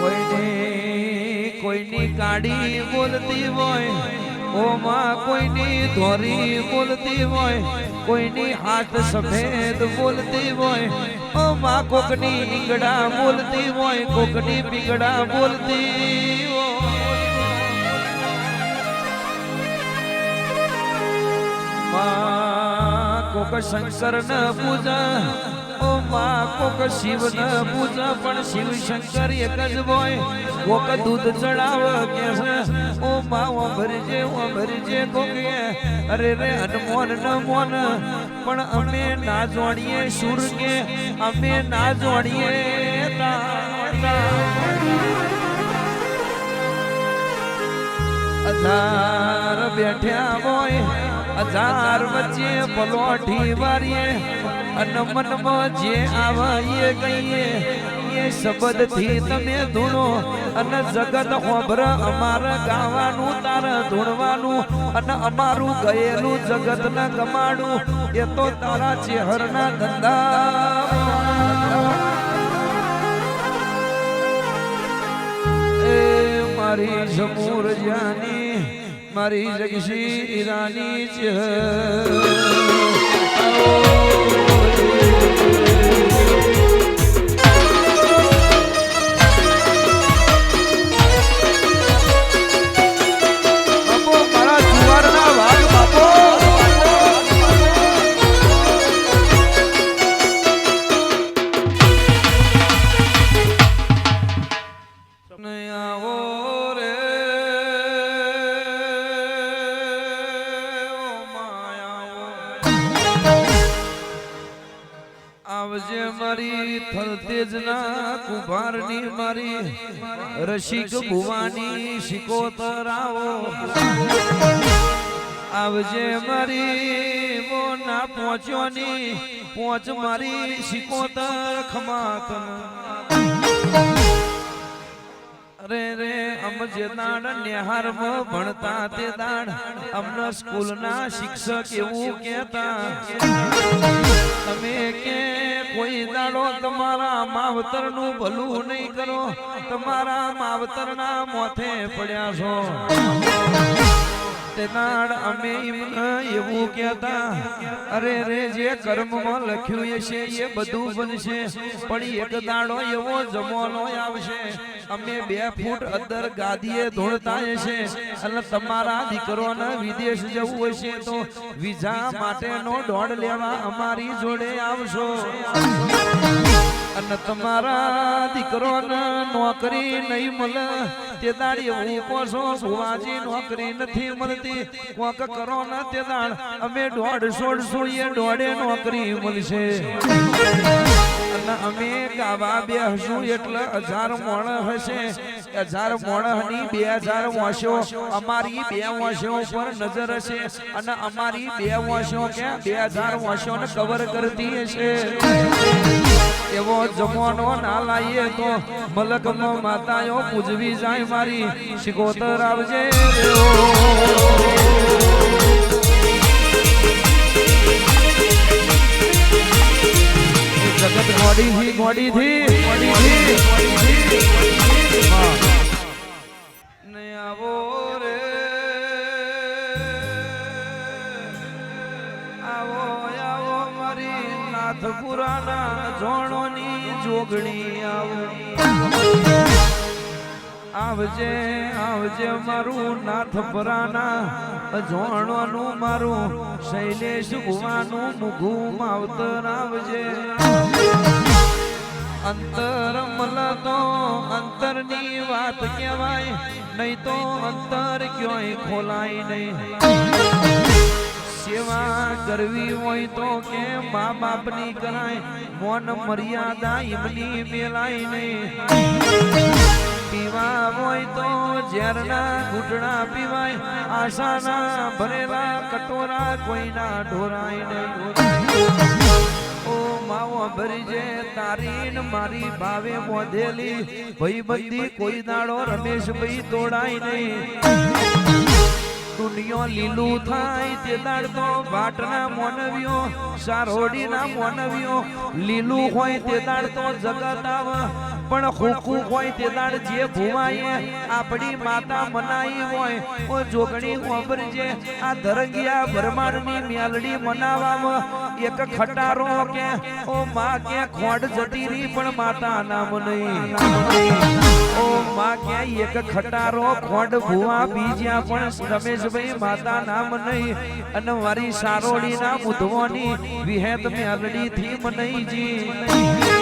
કોઈની કોઈની કાડી બોલતી હોય ઓમાં કોઈની ધોરી બોલતી હોય કોઈની હાથ સફેદ બોલતી હોય ઓમાં કોકની ઈંગડા બોલતી હોય કોકની પીંગડા બોલતી માં કોક શંકર ન પૂજા. ઓ માં કોક શિવ ન પૂજા. પણ શિવ શંકર એક જ હોય. કોક દૂધ ચડાવ કે છે ઓ માં ઓ ભરજે ઓ ભરજે કોકે. અરે રે અનમોન ન મોન. પણ અમે ના જોડીએ સુર કે. અમે ના જોડીએ તાળ. બેઠ્યા હોય. હજાર વચ્ચે પલોઠી વારીએ અને મનમાં જે આવે એ કહીએ એ શબ્દથી તમે ધૂણો અને જગત હોભર અમારે ગાવાનું, તારે ધૂણવાનું અને અમારું ગયેલું જગત ને ગમાડું. એ તો તારા ચેહરના ધંધા. મારી સમૂર જાની મારી જગશી ઈરાની છે. આવજે મારી થલતેજ ના કુભારની મારી રસિક ભુવાની શિકોતર આવો આવજે મારી મોના પહોંચ્યોની, પહોંચ મારી શિકોતર ખમાતન. અરે રે અમ જે દાડ નિહાર ભણતા તે દાડ અમને સ્કૂલના શિક્ષક એવું કહેતા. તમે કે કોઈ દાડો તમારા માવતરનું ભલું નહીં કરો, તમારા માવતરના મોથે પડ્યા છો. તે અમે એવું કહેતા. અરે રે, જે કર્મમાં લખ્યું છે એ બધું બનશે. પણ એક દાડો એવો જમવાનો આવશે. અમે બે ફૂટ અંદર ગાદીએ ધોળતા છે. અને તમારા દીકરોને વિદેશ જવું હશે તો વિઝા માટેનો દોડ લેવા અમારી જોડે આવશો. અને તમારા દીકરોને નોકરી નહીં મળે. તે દાડી હું કોશો સુવાજી નોકરી નથી મળતી. કોક કરો ને તે દાડ અમે દોઢ સોળ સોળીએ દોઢે નોકરી મળશે. અને અમે ગાવા હશું એટલે હજાર મોણ હશે. હજાર મોણની બે હજાર વાંશો અમારી બે વાંશો ઉપર નજર હશે. અને અમારી બે વાંશો કે બે હજાર ને કવર કરતી હશે. એવો જમવાનો ના લાઈએ તો મલકમાં માતાઓ પૂજવી જાય મારી શિકોતર આવજે જગત મોડી થી મોડી થી મોડી થી નાથપુરાના જોણોની જોગણી આવો. આવજે આવજે મારું નાથપરાના જોણવાનું મારું શૈલેષ ભુવાનું મુઘું માવતર આવજે. અંતર મલ તો અંતરની વાત કહેવાય, નહીં તો અંતર ક્યોય ખોલાય નહીં. સેવા કરવી હોય તો કે મા બાપની કરાય? મોન મર્યાદા એમની મેલાય નહીં પીવા હોય તો ઝેરના ઘૂંટણા પીવાય. આશાના ભરેલા કટોરા કોઈના ઢોરાય નહીં માવો ભરીજે તારી મારી ભાવે મોધેલી ભાઈબંધી કોઈ દાડો રમેશ ભાઈ તોડાય નહીં દુનિયો લીલું થાય તે દાડ તો ભાટના મોનવ્યો સારોડીના મોનવ્યો લીલું હોય તે દાડ જગત આવે પણ હુકું હોય તે દાડ જે ભુવાએ આપણી માતા મનાઈ હોય, ઓ જોગણી ખબરજે આ ધરંગિયા ભરમારની મેલડી મનાવામાં એક ખટારો કે, ઓ માં કે ખોડ જતી રી પણ માતા નામ નહીં. ઓ માં કે એક ખટારો, ખોડ ભુવા બીજ્યા પણ રમેશભાઈ માતા નામ નહીં. અને મારી સારોડી ના મુધવાની વિહેત મેલડી થી મનાઈ જી.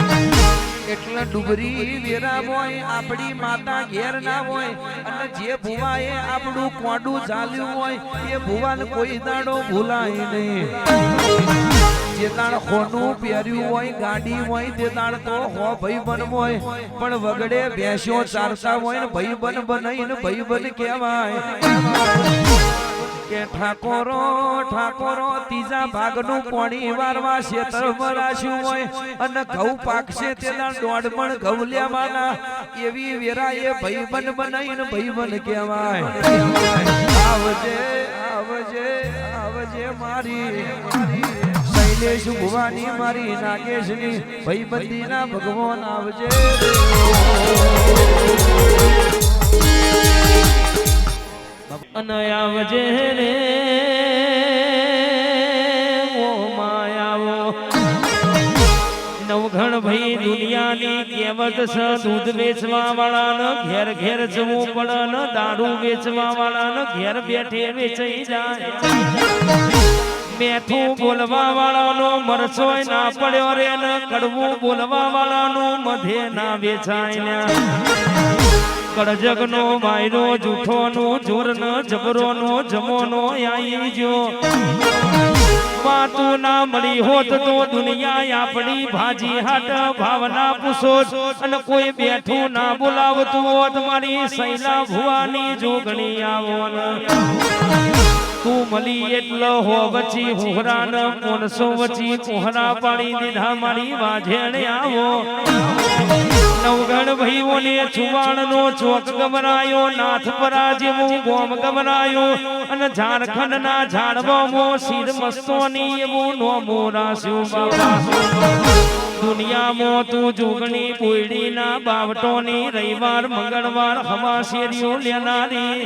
એટલે ડુબરી વેરા હોય, આપણી માતા ઘેર ના હોય, અને જે ભુવાએ આપણું કોડું ચાલ્યું હોય, એ ભુવાને કોઈ દાડો ભૂલાય નહીં. જે તાણ ખોનું પહેર્યું હોય, ગાડી હોય, તે તાણ તો હો ભાઈ બન હોય, પણ વગડે ભેંસ્યો ચારસા હોય ને ભાઈ બન બનાઈને ભાઈ બન કહેવાય. કે ઠાકોરો ઠાકોરો, ત્રીજા ભાગનું પાણી વારવા શેતર મરાશ્યું હોય અને ઘઉં પાકશે તેના દોઢ પણ ઘઉં લેવાના એવી વેરા એ ભાઈબંધ બનાવીને ભાઈબંધ કહેવાય. આવજે આવજે આવજે મારી. શૈલેષ ભુવાની, મારી નાગેશની, ભાઈબંધીના ભગવાન આવજે. અને આવજે રે નવઘણ ભાઈ દુનિયાની કહેવત છે, દૂધ વેચવા વાળાને ઘેર ઘેર જવું પડે ન દારૂ વેચવા વાળાને ઘેર બેઠે વેચાઈ જાય. મેઠું બોલવા વાળાનો મરસોય ના પડ્યો રે ને કડવું બોલવા વાળાનું મધે ના વેચાય ને. કડજગ નો માયરો જૂઠો નો જોર નો જબરો નો જમો નો આઈ જો વાતો ના મળી હોત તો દુનિયા આપણી ભાજી હાટ ભાવના પૂછો અને કોઈ બેઠું ના બોલાવતું હોત, મારી સૈલા ભુવાની જોગણી આવો તું મળી એટલો હો વચી હુહરા ન મોનસો વચી કોહરા પાડી દીધા મારી વાજેણે આવો. નવગણ ભાઈઓને ચુવાણનો ચોક ગમરાયો નાથ પરા જેવું ગોમ ગમરાયો અને ઝારખંડના ઝાડવામાં શિર મસ્તોની એવું મોરા શિવ બાબા દુનિયામાં તું જોગણી બોયડીના બાવટોની રવિવાર, મંગળવાર હવા શેરીઓ લેનારી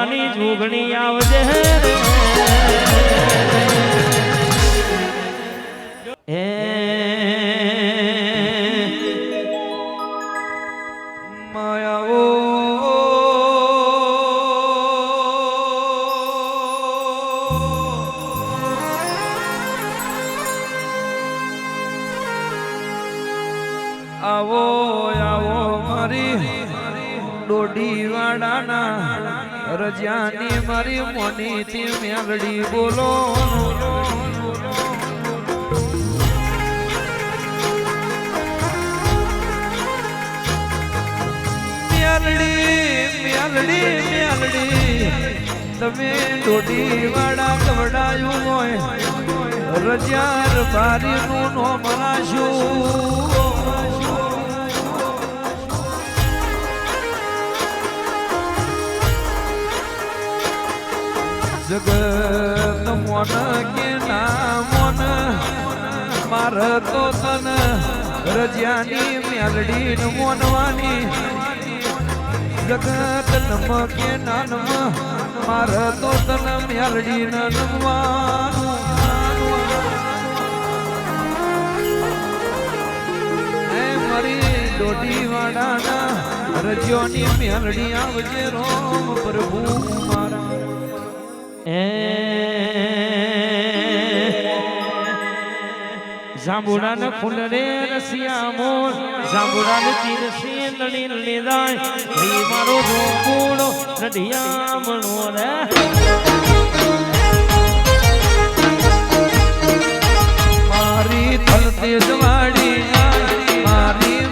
અજોડાની જુગણી આવજે એ માયાઓ. આવો આવો મારી ડોડી વાડાના રજાની મારી મોની થી મેલડી બોલો. મેલડી મેલડી મેલડી તમે ડોડી વાળા કવડાયું હોય. રજાર બારી નું નો મનાશું જગત મોન કે ના મોન? માર તો તન રજ્યાની મેલડી મોનવાની. જગત નમ કે ના નમ? માર તો તન મેલડી નમવાનું. મારી ડોડી વાડાના રજ્યોની મેલડી આવજે રોમ પ્રભુ મારા એ ફૂલ રે રસિયા મોર, જાંબુડાને તીરસે લડી દાય ભાઈ મારો ગોકુળો રઢિયા મણો રે. મારી થલતેજ વાડી મારી